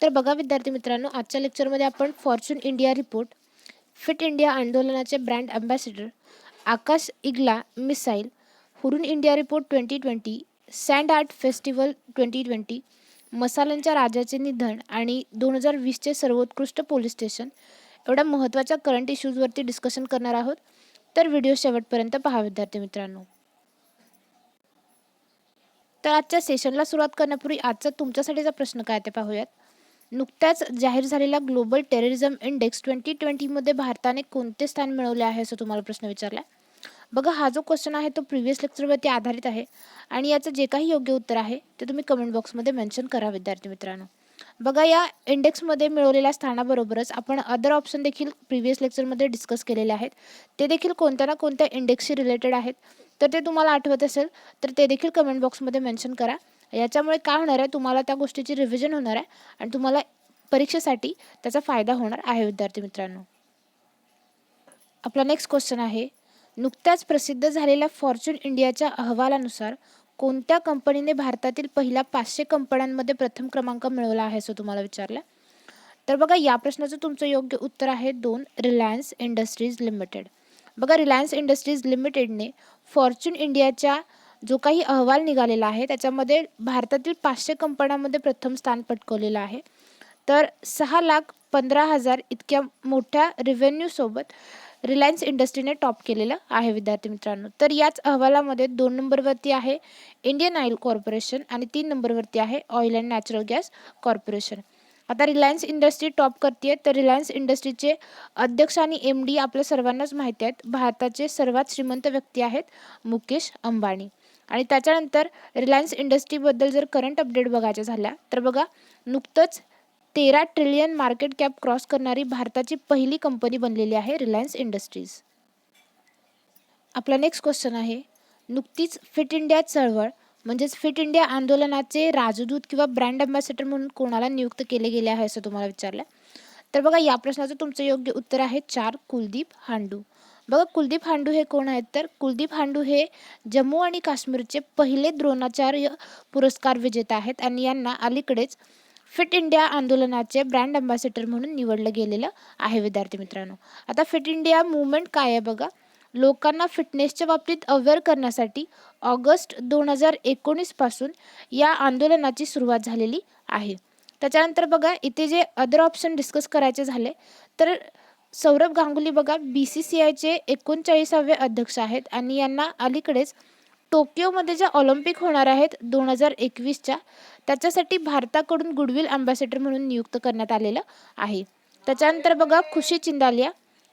तर बघा विद्यार्थी मित्रांनो आजच्या लेक्चरमध्ये आपण Fortune India report fit India आंदोलनाचे brand ambassador Akash Igla missile Hurun India report twenty twenty sand art festival twenty twenty मसाल्यांच्या राजाचे निधन आणि दोन हजार वीसचे सर्वोत्कृष्ट पोलीस स्टेशन एवढ्या महत्त्वाच्या करंट इश्यूजवरती डिस्कशन करणार आहोत. तर व्हिडिओ शेवटपर्यंत पहा विद्यार्थी मित्रांनो. तर आजच्या सेशनला सुरुवात करण्यापूर्वी आजचा तुमच्यासाठीचा प्रश्न काय ते पाहूयात. नुकत्याच जाहीर झालेला ग्लोबल टेररिझम इंडेक्स ट्वेंटी ट्वेंटीमध्ये भारताने कोणते स्थान मिळवले आहे असं तुम्हाला प्रश्न विचारला? बघा हा जो क्वेश्चन आहे तो प्रिव्हियस लेक्चरवरती आधारित आहे आणि याचं जे काही योग्य उत्तर आहे ते तुम्ही कमेंट बॉक्समध्ये मेन्शन करा विद्यार्थी मित्रांनो. बघा या इंडेक्समध्ये मिळवलेल्या स्थानाबरोबरच आपण अदर ऑप्शन देखील प्रिव्हियस लेक्चरमध्ये डिस्कस केलेले आहेत. ते देखील कोणत्या ना कोणत्या इंडेक्सशी रिलेटेड आहेत. तर ते तुम्हाला आठवत असेल तर ते देखील कमेंट बॉक्समध्ये मेन्शन करा. याच्यामुळे काय होणार आहे तुम्हाला त्या गोष्टीची रिव्हिजन होणार आहे आणि तुम्हाला परीक्षेसाठी त्याचा फायदा होणार आहे विद्यार्थी मित्रांनो. आपला नेक्स्ट क्वेश्चन आहे नुकत्याच प्रसिद्ध झालेल्या फॉर्च्यून इंडियाच्या अहवालानुसार कोणत्या कंपनीने भारतातील पहिल्या पाचशे कंपन्यांमध्ये प्रथम क्रमांक मिळवला आहे असं तुम्हाला विचारलं? तर बघा या प्रश्नाचं तुमचं योग्य उत्तर आहे दोन रिलायन्स इंडस्ट्रीज लिमिटेड बघा रिलायन्स इंडस्ट्रीज लिमिटेडने फॉर्च्यून इंडियाच्या जो काही अहवाल निघालेला आहे त्याच्यामध्ये भारतातील पाचशे कंपन्यांमध्ये प्रथम स्थान पटकवलेलं आहे. तर सहा लाख पंधरा हजार इतक्या मोठ्या रिव्हेन्यूसोबत रिलायन्स इंडस्ट्रीने टॉप केलेलं आहे विद्यार्थी मित्रांनो. तर याच अहवालामध्ये दोन नंबरवरती आहे इंडियन ऑइल कॉर्पोरेशन आणि तीन नंबरवरती आहे oil and natural gas corporation आता रिलायन्स इंडस्ट्री टॉप करते तर रिलायन्स इंडस्ट्रीचे अध्यक्ष आणि एम डी आपल्या सर्वांनाच माहिती आहेत. भारताचे सर्वात श्रीमंत व्यक्ती आहेत मुकेश अंबानी. आणि त्याच्यानंतर रिलायन्स इंडस्ट्रीबद्दल जर करंट अपडेट बघायच्या झाल्या तर बघा नुकतंच तेरा ट्रिलियन मार्केट कॅप क्रॉस करणारी भारताची पहिली कंपनी बनलेली आहे रिलायन्स इंडस्ट्रीज आपला नेक्स्ट क्वेश्चन आहे नुकतीच फिट इंडिया चळवळ म्हणजेच फिट इंडिया आंदोलनाचे राजदूत किंवा ब्रँड अँबॅसेडर म्हणून कोणाला नियुक्त केले गेले आहे असं तुम्हाला विचारलं? तर बघा या प्रश्नाचं तुमचं योग्य उत्तर आहे चार कुलदीप हांडू. बघा कुलदीप हांडू हे कोण आहेत तर? कुलदीप हांडू हे जम्मू आणि काश्मीरचे पहिले द्रोणाचार्य पुरस्कार विजेता आहेत आणि यांना अलीकडेच फिट इंडिया आंदोलनाचे ब्रँड अँबॅसेडर म्हणून निवडलं गेलेलं आहे विद्यार्थी मित्रांनो. आता फिट इंडिया मुवमेंट काय आहे बघा? लोकांना फिटनेसच्या बाबतीत अवेअर करण्यासाठी ऑगस्ट दोन हजार एकोणीसपासून या आंदोलनाची सुरुवात झालेली आहे. त्याच्यानंतर बघा इथे जे अदर ऑप्शन डिस्कस करायचे झाले तर सौरभ गांगुली बघा बी सी सी आयचे एकोणचाळीसावे अध्यक्ष आहेत आणि यांना अलीकडेच टोकियोमध्ये ज्या ऑलिम्पिक होणार आहेत दोन हजार एकवीसच्या त्याच्यासाठी भारताकडून गुडविल अँबॅसेडर म्हणून नियुक्त करण्यात आलेलं आहे. त्याच्यानंतर बघा खुशी चिंदालिया.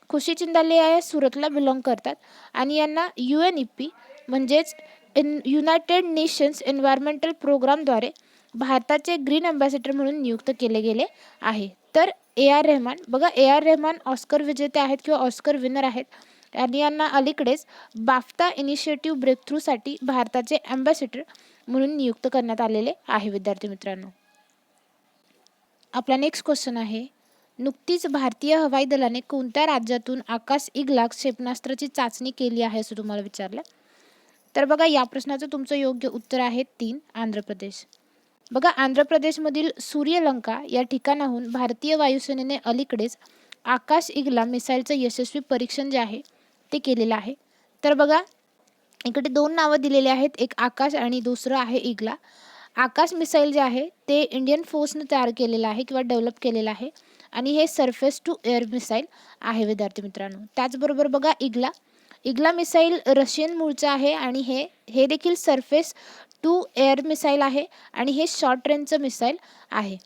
खुशी चिंदालिया या सुरतला बिलॉंग करतात आणि यांना यू एन ई पी म्हणजेच इन युनायटेड नेशन्स एन्व्हायरमेंटल प्रोग्रामद्वारे भारताचे ग्रीन अँबॅसेडर म्हणून नियुक्त केले गेले आहे. तर ए आर रेहमान बघा ए आर रेहमान ऑस्कर विजेते आहेत किंवा ऑस्कर विनर आहेत. आणि यांना अलीकडेच बाफ्ता इनिशिएटिव्ह ब्रेकथ्रूसाठी भारताचे अँबॅसेडर म्हणून नियुक्त करण्यात आलेले आहे विद्यार्थी मित्रांनो. आपला नेक्स्ट क्वेश्चन आहे नुकतीच भारतीय हवाई दलाने कोणत्या राज्यातून आकाश इगला क्षेपणास्त्राची चाचणी केली आहे असं तुम्हाला विचारलं? तर बघा या प्रश्नाचं तुमचं योग्य उत्तर आहे तीन आंध्र प्रदेश. बघा आंध्र प्रदेशमधील सूर्यलंका या ठिकाणाहून भारतीय वायुसेनेने अलीकडेच आकाश इगला मिसाईलचं यशस्वी परीक्षण जे आहे ते केलेलं आहे. तर बघा इकडे दोन नावं दिलेली आहेत. एक आकाश आणि दुसरं आहे इगला. आकाश मिसाईल जे आहे ते इंडियन फोर्सनं तयार केलेलं आहे किंवा डेव्हलप केलेलं आहे. आणि हे सरफेस टू एअर मिसाईल आहे विद्यार्थी मित्रांनो. त्याचबरोबर बघा इगला. इग्ला मिसाईल रशियन मूळचं आहे आणि हे हे देखील सरफेस टू एअर मिसाईल आहे आणि हे शॉर्ट रेंजचं मिसाईल आहे.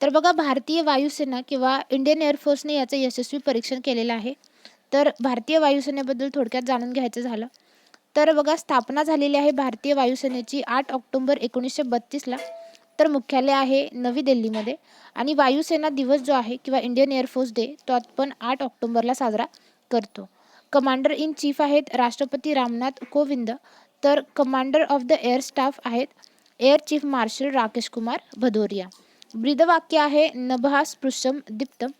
तर बघा भारतीय वायुसेना किंवा इंडियन एअरफोर्सने याचं यशस्वी परीक्षण केलेलं आहे. तर भारतीय वायुसेनेबद्दल थोडक्यात जाणून घ्यायचं झालं. तर बघा स्थापना झालेली आहे भारतीय वायुसेनेची आठ ऑक्टोंबर एकोणीसशे बत्तीसला. तर मुख्यालय आहे नवी दिल्लीमध्ये. आणि वायुसेना दिवस जो आहे किंवा इंडियन एअरफोर्स डे तो आपण आठ ऑक्टोंबरला साजरा करतो. कमांडर इन चीफ आहेत राष्ट्रपती रामनाथ कोविंद तर commander of the air staff आहेत air chief marshal Rakesh Kumar Bhadauria. ब्रीदवाक्य आहे नभः स्पृशम दीप्तम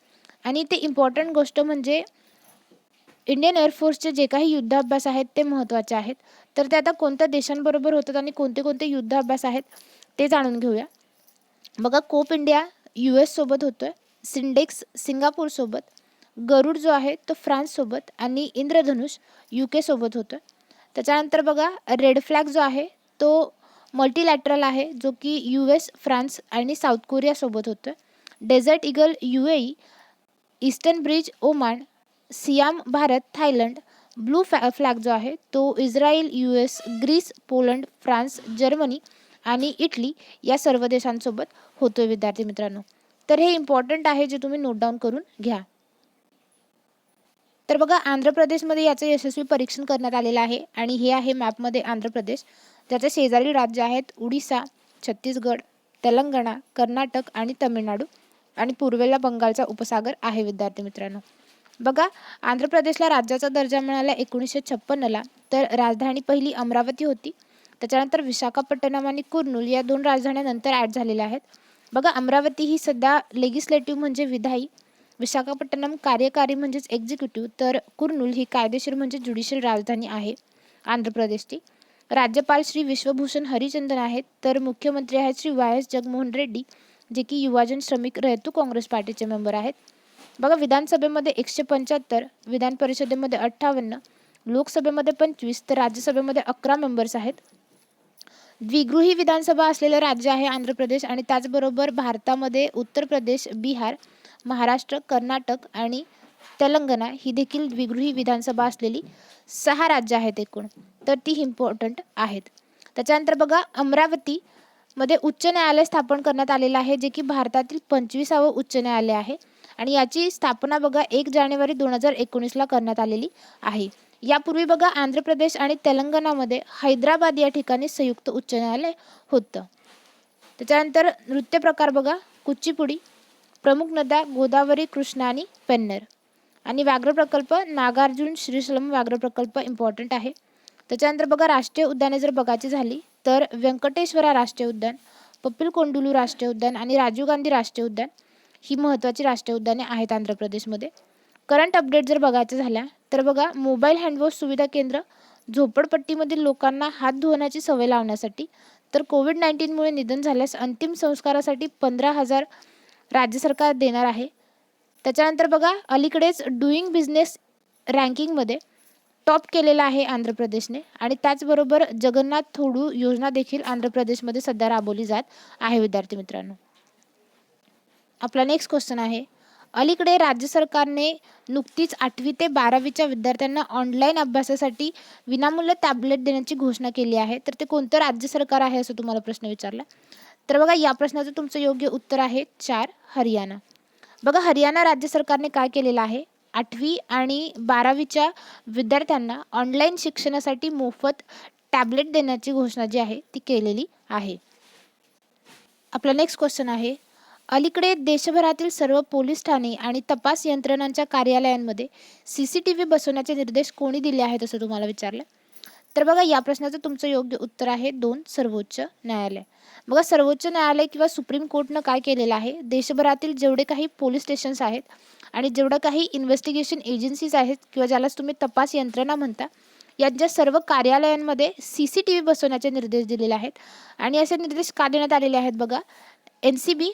आणि ते इम्पॉर्टंट गोष्ट म्हणजे इंडियन एअरफोर्सचे जे काही युद्धाभ्यास आहेत ते महत्त्वाचे आहेत. तर ते आता कोणत्या देशांबरोबर होतात आणि कोणते कोणते युद्धाभ्यास आहेत ते जाणून घेऊया. बघा कोप इंडिया यू एससोबत होतो आहे सिंडेक्स सिंगापूरसोबत गरुड जो आहे तो फ्रान्ससोबत आणि इंद्रधनुष यू केसोबत होतं. त्याच्यानंतर बघा रेड फ्लॅग जो आहे तो मल्टीलॅटरल आहे जो की यू एस फ्रान्स आणि साऊथ कोरियासोबत होतं. Desert eagle U A eastern bridge Oman Siam Bharat Thailand blue फॅ flag जो आहे तो Israel U S Greece Poland France Germany आणि इटली या सर्व देशांसोबत होतो आहे विद्यार्थी मित्रांनो. तर हे इम्पॉर्टंट आहे जे तुम्ही नोट डाऊन करून घ्या. तर बघा आंध्र प्रदेशमध्ये याचं यशस्वी परीक्षण करण्यात आलेलं आहे. आणि हे आहे मॅपमध्ये आंध्र प्रदेश. ज्याचे शेजारी राज्य आहेत उडीसा छत्तीसगड तेलंगणा कर्नाटक आणि तमिळनाडू. आणि पूर्वेला बंगालचा उपसागर आहे विद्यार्थी मित्रांनो. बघा आंध्र प्रदेशला राज्याचा दर्जा मिळाला एकोणीसशे छप्पन्नला तर राजधानी पहिली अमरावती होती. त्याच्यानंतर विशाखापट्टणम आणि कुर्नूल या दोन राजधान्या नंतर ॲड झालेल्या आहेत. बघा अमरावती ही सध्या लेगिस्लेटिव्ह म्हणजे विधायी. विशाखापट्टणम कार्यकारी म्हणजेच एक्झिक्युटिव्ह तर कुर्नूल ही कायदेशीर म्हणजे ज्युडिशियल राजधानी आहे. आंध्र प्रदेशची. राज्यपाल श्री विश्वभूषण हरिचंदन आहेत. तर मुख्यमंत्री आहेत श्री वाय एस जगमोहन रेड्डी जे की युवाजन श्रमिक रयतू काँग्रेस पार्टीचे मेंबर आहेत. बघा विधानसभेमध्ये एकशे पंच्याहत्तर विधान परिषदेमध्ये अठ्ठावन्न लोकसभेमध्ये पंचवीस तर राज्यसभेमध्ये अकरा मेंबर्स आहेत. द्विगृही विधानसभा असलेलं राज्य आहे आंध्र प्रदेश आणि त्याचबरोबर भारतामध्ये उत्तर प्रदेश बिहार महाराष्ट्र कर्नाटक आणि तेलंगणा ही देखील द्विगृही विधानसभा असलेली सहा राज्य आहेत एकूण. तर ती इम्पॉर्टंट आहेत. त्याच्यानंतर बघा अमरावती मध्ये उच्च न्यायालय स्थापन करण्यात आलेलं आहे जे की भारतातील पंचवीसावं उच्च न्यायालय आहे. आणि याची स्थापना बघा एक जानेवारी दोन हजार एकोणीसला करण्यात आलेली आहे. यापूर्वी बघा आंध्र प्रदेश आणि तेलंगणामध्ये हैदराबाद या ठिकाणी संयुक्त उच्च न्यायालय होतं. त्याच्यानंतर नृत्य प्रकार बघा कुचिपुडी प्रमुख नद्या गोदावरी कृष्णा आणि पेन्नर. आणि व्याघ्र प्रकल्प नागार्जुन श्रीशलम व्याघ्र प्रकल्प इम्पॉर्टंट आहे. त्याच्यानंतर बघा राष्ट्रीय उद्याने जर बघायची झाली तर व्यंकटेश्वरा राष्ट्रीय उद्यान पप्पिल कोंडुलू राष्ट्रीय उद्यान आणि राजीव गांधी राष्ट्रीय उद्यान ही महत्त्वाची राष्ट्रीय उद्याने आहेत आंध्र प्रदेशमध्ये. करंट अपडेट जर बघायचं झाल्या तर बघा मोबाईल हँडवॉश सुविधा केंद्र झोपडपट्टीमधील लोकांना हात धुवण्याची सवय लावण्यासाठी तर कोविड नाईन्टीनमुळे निधन झाल्यास अंतिम संस्कारासाठी पंधरा हजार राज्य सरकार देणार आहे. त्याच्यानंतर बघा अलीकडेच डुईंग बिझनेस रँकिंगमध्ये टॉप केलेला आहे आंध्र प्रदेशने. आणि त्याचबरोबर जगन्नाथ थोडू योजना देखील आंध्र प्रदेशमध्ये सध्या राबवली जात आहे विद्यार्थी मित्रांनो. आपला नेक्स्ट क्वेश्चन आहे. अलीकडे राज्य सरकारने नुकतीच आठवी ते बारावीच्या विद्यार्थ्यांना ऑनलाईन अभ्यासासाठी विनामूल्य टॅबलेट देण्याची घोषणा केली आहे. तर ते कोणतं राज्य सरकार आहे असं तुम्हाला प्रश्न विचारला? तर बघा या प्रश्नाचं तुमचं योग्य उत्तर आहे चार हरियाणा. बघा हरियाणा राज्य सरकारने काय केलेलं आहे? आठवी आणि बारावीच्या विद्यार्थ्यांना ऑनलाईन शिक्षणासाठी मोफत टॅबलेट देण्याची घोषणा जी आहे ती केलेली आहे. आपला नेक्स्ट क्वेश्चन आहे. अलीकडे देशभरातील सर्व पोलीस ठाणे आणि तपास यंत्रणांच्या कार्यालयांमध्ये सी सी टी व्ही बसवण्याचे निर्देश कोणी दिले आहेत असं तुम्हाला विचारलं? तर बघा या प्रश्नाचं तुमचं योग्य उत्तर आहे दोन सर्वोच्च न्यायालय. बघा सर्वोच्च न्यायालय किंवा सुप्रीम कोर्टनं काय केलेलं आहे? देशभरातील जेवढे काही पोलीस स्टेशन्स आहेत आणि जेवढं काही इन्व्हेस्टिगेशन एजन्सीज आहेत किंवा ज्यालाच तुम्ही तपास यंत्रणा म्हणता यांच्या सर्व कार्यालयांमध्ये सी सी टी व्ही बसवण्याचे निर्देश दिलेले आहेत. आणि असे निर्देश का देण्यात आलेले आहेत बघा? एन सी बी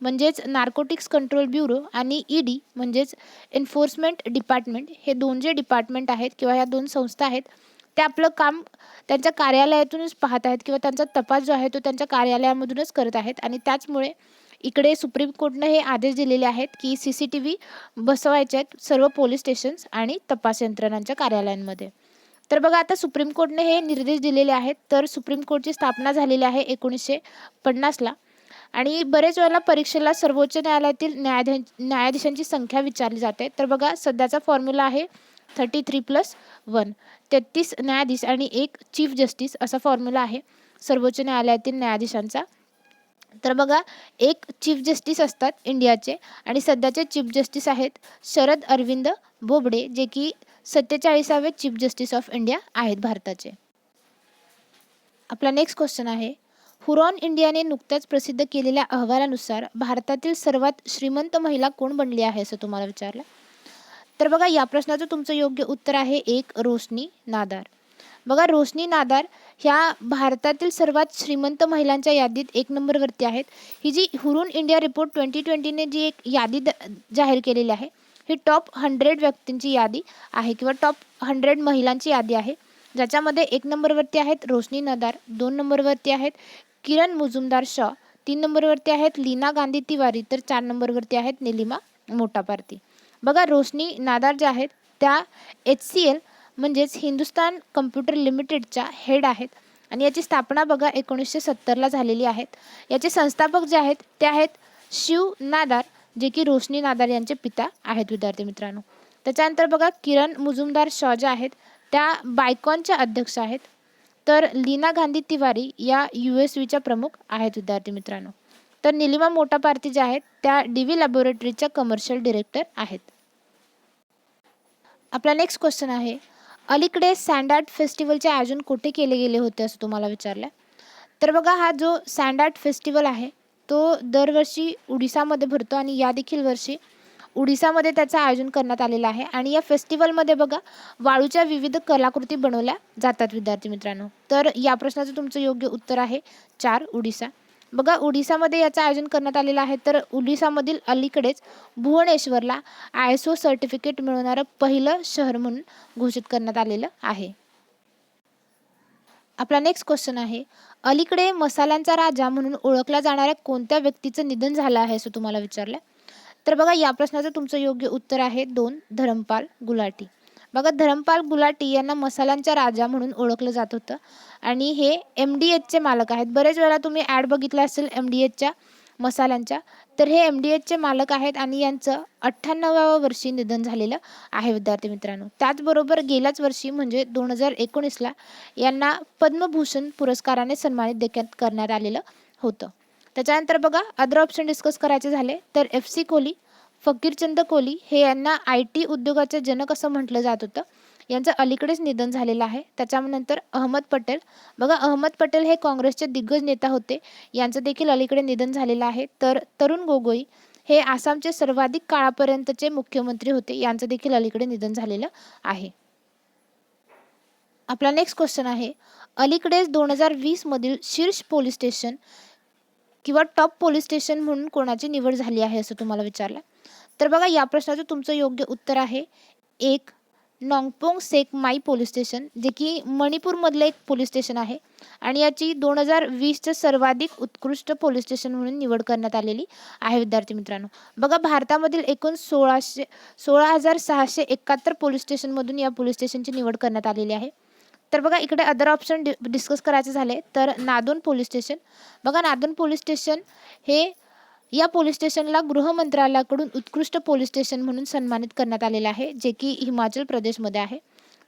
म्हणजेच नार्कोटिक्स कंट्रोल ब्युरो आणि ई डी म्हणजेच एन्फोर्समेंट डिपार्टमेंट हे दोन जे डिपार्टमेंट आहेत किंवा ह्या दोन संस्था आहेत ते आपलं काम त्यांच्या कार्यालयातूनच पाहत आहेत किंवा त्यांचा तपास जो आहे तो त्यांच्या कार्यालयामधूनच करत आहेत. आणि त्याचमुळे इकडे सुप्रीम कोर्टनं हे आदेश दिलेले आहेत की सी सी टी व्ही बसवायचे आहेत सर्व पोलीस स्टेशन्स आणि तपास यंत्रणांच्या कार्यालयांमध्ये. तर बघा आता सुप्रीम कोर्टने हे निर्देश दिलेले आहेत. तर सुप्रीम कोर्टची स्थापना झालेली आहे एकोणीसशे पन्नासला आणि बरेच वेळेला परीक्षेला सर्वोच्च न्यायालयातील न्यायाधी न्यायाधीशांची संख्या विचारली जाते. तर बघा सध्याचा फॉर्म्युला आहे थर्टी थ्री प्लस वन तेहतीस न्यायाधीश आणि एक चीफ जस्टिस असा फॉर्म्युला आहे. सर्वोच्च न्यायालयातील न्यायाधीशांचा. तर बघा एक चीफ जस्टिस असतात इंडियाचे आणि सध्याचे चीफ जस्टिस आहेत शरद अरविंद बोबडे जे की सत्तेचाळीसावे चीफ जस्टिस ऑफ इंडिया आहेत भारताचे. आपला नेक्स्ट क्वेश्चन आहे. हुरॉन इंडियाने नुकत्याच प्रसिद्ध केलेल्या अहवालानुसार भारतातील सर्वात श्रीमंत महिला कोण बनली आहे असं तुम्हाला विचारलं? तर बघा या प्रश्नाचं तुमचं योग्य उत्तर आहे एक रोशनी नादार. बघा रोशनी नादार ह्या भारतातील सर्वात श्रीमंत महिलांच्या यादीत एक नंबरवरती आहेत. ही जी हुरून इंडिया रिपोर्ट ट्वेंटी ट्वेंटीने जी एक यादी द जाहीर केलेली आहे ही टॉप हंड्रेड व्यक्तींची यादी आहे किंवा टॉप हंड्रेड महिलांची यादी आहे. ज्याच्यामध्ये एक नंबरवरती आहेत रोशनी नदार दोन नंबरवरती आहेत किरण मुजुमदार शॉ तीन नंबरवरती आहेत लीना गांधी तिवारी तर चार नंबरवरती आहेत निलिमा मोटापारती. बघा रोशनी नादार ज्या आहेत त्या एच सी एल म्हणजेच हिंदुस्तान कम्प्युटर लिमिटेडच्या हेड आहेत. आणि याची स्थापना बघा एकोणीसशे सत्तरला झालेली आहेत याचे संस्थापक जे आहेत ते आहेत शिव नादार जे की रोशनी नादार यांचे पिता आहेत विद्यार्थी मित्रांनो. त्याच्यानंतर बघा किरण मुजुमदार शॉ ज्या आहेत त्या बायकॉनच्या अध्यक्ष आहेत. तर लीना गांधी तिवारी या यू एस व्हीच्या प्रमुख आहेत विद्यार्थी मित्रांनो. तर निलिमा मोटापारती ज्या आहेत त्या डी व्ही लॅबोरेटरीच्या कमर्शियल डिरेक्टर आहेत. आपला नेक्स्ट क्वेश्चन आहे अलीकडे सँड फेस्टिवलचे आयोजन कुठे केले गेले होते असं तुम्हाला विचारलं? तर बघा हा जो सँड फेस्टिवल आहे तो दरवर्षी उडिसामध्ये भरतो आणि या देखील वर्षी उडिसामध्ये त्याचं आयोजन करण्यात आलेलं आहे. आणि या फेस्टिवलमध्ये बघा वाळूच्या विविध कलाकृती बनवल्या जातात विद्यार्थी मित्रांनो. तर या प्रश्नाचं तुमचं योग्य उत्तर आहे चार उडिसा. बघा ओडिसामध्ये याचं आयोजन करण्यात आलेलं आहे. तर ओडिसामधील अलीकडेच भुवनेश्वरला आय एस ओ सर्टिफिकेट मिळवणारं पहिलं शहर म्हणून घोषित करण्यात आलेलं आहे. आपला नेक्स्ट क्वेश्चन आहे अलीकडे मसाल्यांचा राजा म्हणून ओळखल्या जाणाऱ्या कोणत्या व्यक्तीचं निधन झालं आहे असं तुम्हाला विचारलं? तर बघा या प्रश्नाचं तुमचं योग्य उत्तर आहे दोन धरमपाल गुलाटी. बघा धरमपाल गुलाटी यांना मसाल्यांचा राजा म्हणून ओळखलं जात होतं. आणि हे एम डी एचचे मालक आहेत. बरेच वेळा तुम्ही ॲड बघितलं असेल एम डी एचच्या मसाल्यांच्या. तर हे एम डी एचचे मालक आहेत आणि यांचं अठ्ठ्याण्णवाव्या वर्षी निधन झालेलं आहे विद्यार्थी मित्रांनो. त्याचबरोबर गेल्याच वर्षी म्हणजे दोन हजार एकोणीसला यांना पद्मभूषण पुरस्काराने सन्मानित देखील करण्यात आलेलं होतं. त्याच्यानंतर बघा अदर ऑप्शन डिस्कस करायचे झाले तर एफ सी कोहली फकीरचंद कोहली हे यांना आय टी उद्योगाचे जनक असं म्हटलं जात होतं. यांचं अलीकडेच निधन झालेलं आहे. त्याच्यानंतर अहमद पटेल. बघा अहमद पटेल हे काँग्रेसचे दिग्गज नेता होते. यांचं देखील अलीकडे निधन झालेलं आहे. तर तरुण गोगोई हे आसामचे सर्वाधिक काळापर्यंतचे मुख्यमंत्री होते. यांचं देखील अलीकडे निधन झालेलं आहे. आपला नेक्स्ट क्वेश्चन आहे. अलीकडेच दोन हजार वीसमधील शीर्ष पोलीस स्टेशन किंवा टॉप पोलीस स्टेशन म्हणून कोणाची निवड झाली आहे असं तुम्हाला विचारलं? तर बघा या प्रश्नाचं तुमचं योग्य उत्तर आहे. एक नॉंगपोंग सेक माई पोलीस स्टेशन जे की मणिपूरमधलं एक पोलीस स्टेशन आहे. आणि याची दोन हजार वीसचं सर्वाधिक उत्कृष्ट पोलीस स्टेशन म्हणून निवड करण्यात आलेली आहे विद्यार्थी मित्रांनो. बघा भारतामधील एकूण सोळाशे सोळा हजार सहाशे एकाहत्तर पोलीस स्टेशनमधून या पोलीस स्टेशनची निवड करण्यात आलेली आहे. तर बघा इकडे अदर ऑप्शन डि डिस्कस करायचे झाले तर नादोन पोलीस स्टेशन. बघा नादोन पोलीस स्टेशन हे या पोलीस स्टेशनला गृह मंत्रालयाकडून उत्कृष्ट पोलीस स्टेशन म्हणून सन्मानित करण्यात आलेलं आहे जे की हिमाचल प्रदेशमध्ये आहे.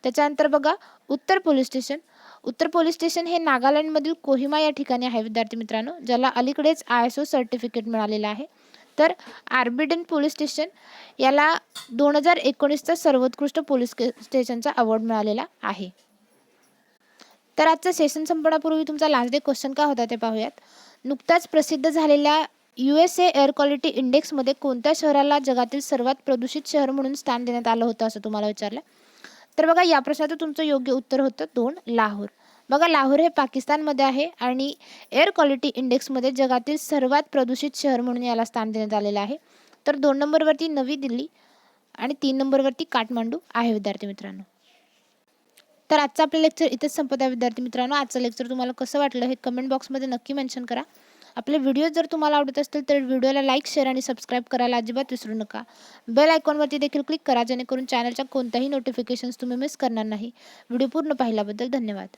त्याच्यानंतर बघा उत्तर पोलीस स्टेशन. उत्तर पोलीस स्टेशन हे नागालँडमधील कोहिमा या ठिकाणी आहे विद्यार्थी मित्रांनो ज्याला अलीकडेच आय एस ओ सर्टिफिकेट मिळालेलं आहे. तर आर्बिडन पोलीस स्टेशन याला दोन हजार एकोणीसचा सर्वोत्कृष्ट पोलीस स्टेशनचा अवॉर्ड मिळालेला आहे. तर आजचं सेशन संपण्यापूर्वी तुमचा लास्ट डे क्वेश्चन का होता ते पाहूयात. नुकताच प्रसिद्ध झालेल्या U S A air quality इंडेक्समध्ये कोणत्या शहराला जगातील सर्वात प्रदूषित शहर म्हणून स्थान देण्यात आलं होतं असं तुम्हाला विचारलं? तर बघा या प्रश्नाचं तुमचं योग्य उत्तर होतं दोन लाहोर. बघा लाहोर हे पाकिस्तानमध्ये आहे आणि एअर क्वालिटी इंडेक्समध्ये जगातील सर्वात प्रदूषित शहर म्हणून याला स्थान देण्यात आलेलं आहे. तर दोन नंबरवरती नवी दिल्ली आणि तीन नंबरवरती काठमांडू आहे विद्यार्थी मित्रांनो. तर आजचं आपलं लेक्चर इथंच संपत आहे विद्यार्थी मित्रांनो. आजचं लेक्चर तुम्हाला कसं वाटलं हे कमेंट बॉक्समध्ये नक्की मेन्शन करा. आपले व्हिडिओ जर तुम्हाला आवडत असतील तर व्हिडिओला लाईक शेअर आणि सबस्क्राईब करायला अजिबात विसरू नका. बेल आयकॉनवरती देखील क्लिक करा जेणेकरून चॅनलच्या कोणत्याही नोटिफिकेशन्स तुम्ही मिस करणार नाही. व्हिडिओ पूर्ण पाहिल्याबद्दल धन्यवाद.